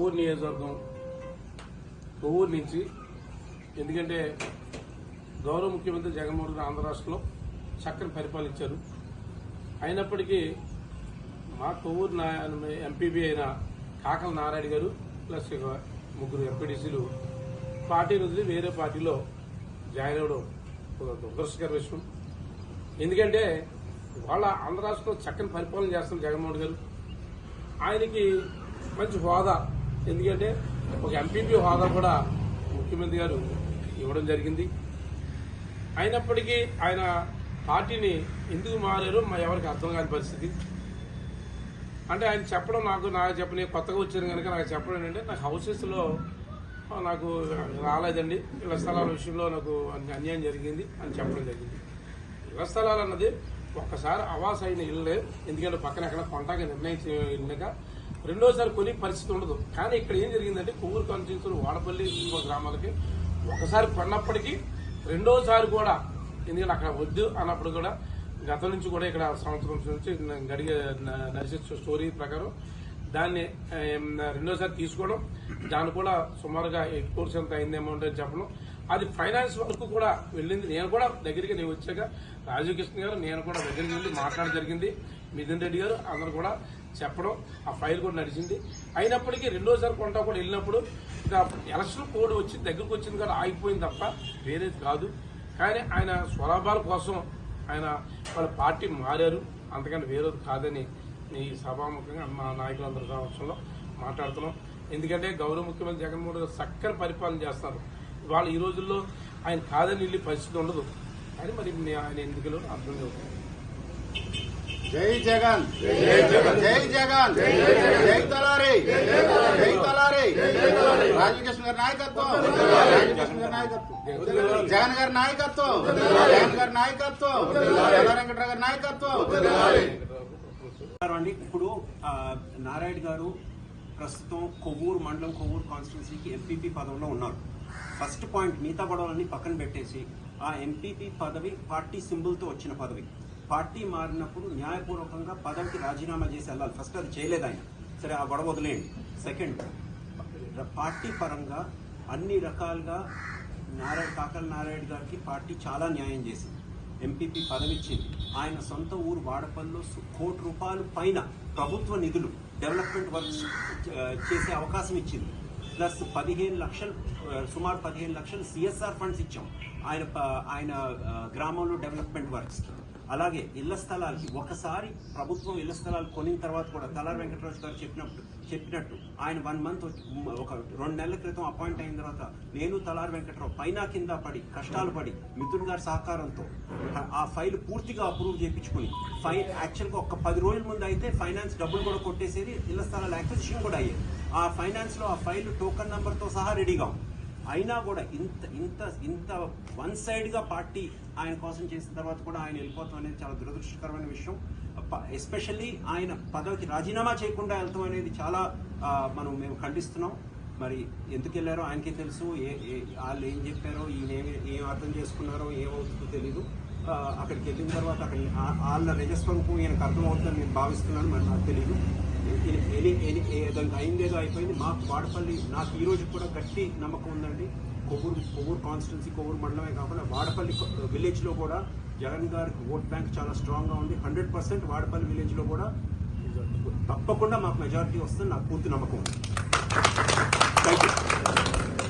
కొవ్వూరు నియోజకవర్గం కొవ్వూరు నుంచి ఎందుకంటే గౌరవ ముఖ్యమంత్రి జగన్మోహన్ రెడ్డి ఆంధ్ర రాష్ట్రంలో చక్కని పరిపాలించారు. అయినప్పటికీ మా కొవ్వూరు ఎంపీబీ అయిన కాకల నారాయణ గారు ప్లస్ ముగ్గురు ఎంపీడీసీలు పార్టీ వదిలి వేరే పార్టీలో జాయిన్ అవ్వడం ఒక దురదృష్టకర విషయం. ఎందుకంటే వాళ్ళ ఆంధ్ర రాష్ట్రంలో చక్కని పరిపాలన చేస్తున్నారు జగన్మోహన్ గారు ఆయనకి మంచి హోదా ఎందుకంటే ఒక ఎంపీపీ హోదా కూడా ముఖ్యమంత్రి గారు ఇవ్వడం జరిగింది. అయినప్పటికీ ఆయన పార్టీని ఎందుకు మారారో మా ఎవరికి అర్థం కాని పరిస్థితి. అంటే ఆయన చెప్పడం నాకు నాకు చెప్పని కొత్తగా వచ్చాను కనుక నాకు చెప్పడం ఏంటంటే నాకు హౌసెస్లో నాకు రాలేదండి. ఇళ్ళ స్థలాల విషయంలో నాకు అన్యాయం జరిగింది అని చెప్పడం జరిగింది. ఇళ్ళ స్థలాలు అన్నది ఒక్కసారి అవాస్ అయిన ఇల్లే. ఎందుకంటే పక్కన ఎక్కడ కొంటాక నిర్ణయించిన ఇల్లుగా రెండోసారి కొని పరిస్థితి ఉండదు. కానీ ఇక్కడ ఏం జరిగిందంటే కొవ్వూరు కాన్స్టిట్యూన్సీ వాడపల్లి గ్రామాలకి ఒకసారి కొన్నప్పటికీ రెండోసారి కూడా ఎందుకంటే అక్కడ వద్దు అన్నప్పుడు కూడా గతం నుంచి కూడా ఇక్కడ సంవత్సరం నుంచి గడిగే నడిచే స్టోరీ ప్రకారం దాన్ని రెండోసారి తీసుకోవడం దాన్ని కూడా సుమారుగా ఎయిట్ కోర్స్ ఎంత అయింది అమౌంట్ అని చెప్పడం. అది ఫైనాన్స్ వరకు కూడా వెళ్ళింది. నేను కూడా దగ్గరికి నేను వచ్చాక రాజీవ్ కృష్ణ గారు నేను కూడా దగ్గరికి వెళ్ళి మాట్లాడడం జరిగింది. మిథున్ రెడ్డి గారు అందరు కూడా చెప్పడం ఆ ఫైల్ కూడా నడిచింది. అయినప్పటికీ రెండోసారి కొంటా కూడా వెళ్ళినప్పుడు ఎలక్షన్ కోడ్ వచ్చి దగ్గరకు వచ్చింది కూడా ఆగిపోయింది తప్ప వేరేది కాదు. కానీ ఆయన స్వలాభాల కోసం ఆయన వాళ్ళ పార్టీ మారారు. అంతకని వేరేది కాదని ఈ సభాముఖంగా మా నాయకులందరి సమక్షంలో మాట్లాడుతున్నాం. ఎందుకంటే గౌరవ ముఖ్యమంత్రి జగన్మోహన్ గారు చక్కని పరిపాలన చేస్తారు. ఇవాళ ఈ రోజుల్లో ఆయన కాదని వెళ్ళి పరిస్థితి ఉండదు. కానీ మరి ఆయన ఎందుకు అర్థం అవుతుంది జై జగన్. జై జగన్. జై తలారి. జై తలారి. రాజకృష్ణ గారి నాయకత్వం. రాజకృష్ణ గారి నాయకత్వం. జగన్ గారి నాయకత్వం. జగన్ గారి నాయకత్వం. ఎల్ల వెంకటరావు గారి నాయకత్వం. అండి. ఇప్పుడు ఆ, నారాయణ గారు ప్రస్తుతం కొవ్వూరు మండలం కొవ్వూరు కాన్స్టిట్యున్సీకి ఎంపీపీ పదవిలో ఉన్నారు. ఫస్ట్ పాయింట్ మిగతా గొడవలన్నీ పక్కన పెట్టేసి ఆ ఎంపీపీ పదవి పార్టీ సింబుల్తో వచ్చిన పదవి. పార్టీ మారినప్పుడు న్యాయపూర్వకంగా పదవికి రాజీనామా చేసి వెళ్ళాలి. ఫస్ట్ అది చేయలేదు ఆయన. సరే ఆ గొడవ వదిలేయండి. సెకండ్ పార్టీ పరంగా అన్ని రకాలుగా నారాయణ కాకల నారాయణ గారికి పార్టీ చాలా న్యాయం చేసింది. ఎంపీపీ పదవి ఇచ్చింది. ఆయన సొంత ఊరు వాడపల్లిలో కోటి రూపాయలు పైన ప్రభుత్వ నిధులు డెవలప్మెంట్ వర్క్స్ చేసే అవకాశం ఇచ్చింది. ప్లస్ పదిహేను లక్షలు సుమారు పదిహేను లక్షలు సిఎస్ఆర్ ఫండ్స్ ఇచ్చాం. ఆయన ఆయన గ్రామంలో డెవలప్మెంట్ వర్క్స్కి అలాగే ఇళ్ళ స్థలాలకి ఒకసారి ప్రభుత్వం ఇళ్ళ స్థలాలు కొనిన తర్వాత కూడా తలారి వెంకటరాజు గారు చెప్పినప్పుడు చెప్పినట్టు ఆయన వన్ మంత్ ఒక రెండు నెలల క్రితం అపాయింట్ అయిన తర్వాత నేను తలారి వెంకటరావు పైన కింద పడి కష్టాలు పడి మిథున్ గారి సహకారంతో ఆ- ఆ ఫైల్ పూర్తిగా అప్రూవ్ చేయించుకుని ఫైల్ యాక్చువల్గా ఒక పది రోజుల ముందు అయితే ఫైనాన్స్ డబ్బులు కూడా కొట్టేసేది ఇళ్ళ స్థలాల యాక్విజిషన్ కూడా అయ్యేది ఆ ఫైనాన్స్లో ఆ ఫైల్ టోకన్ నెంబర్తో సహా రెడీగా ఉంది. అయినా కూడా ఇంత ఇంత ఇంత వన్ సైడ్గా పార్టీ ఆయన కోసం చేసిన తర్వాత కూడా ఆయన వెళ్ళిపోతాం అనేది చాలా దురదృష్టకరమైన విషయం. ఎస్పెషల్లీ ఆయన పదవికి రాజీనామా చేయకుండా వెళ్తాం అనేది చాలా మనం మేము ఖండిస్తున్నాం. మరి ఎందుకు వెళ్ళారో ఆయనకే తెలుసు. ఏ వాళ్ళు ఏం చెప్పారో ఈయన ఏం ఏం అర్థం చేసుకున్నారో ఏమవుతుందో తెలీదు. అక్కడికి వెళ్ళిన తర్వాత అక్కడ వాళ్ళ నిజస్వరూపం ఈయనకు అర్థమవుతుందని నేను భావిస్తున్నాను మరి నాకు తెలియదు దానికి అయింది ఏదో అయిపోయింది. మా వాడపల్లి నాకు ఈరోజు కూడా గట్టి నమ్మకం ఉందండి. కొవ్వూరు కొవ్వూరు కాన్స్టిట్యున్సీ కొవ్వూరు మండలమే కాకుండా వాడపల్లి విలేజ్లో కూడా జగన్ గారికి ఓట్ బ్యాంక్ చాలా స్ట్రాంగ్గా ఉంది. హండ్రెడ్ పర్సెంట్ వాడపల్లి విలేజ్లో కూడా తప్పకుండా మాకు మెజారిటీ వస్తుంది నాకు పూర్తి నమ్మకం ఉంది. Thank you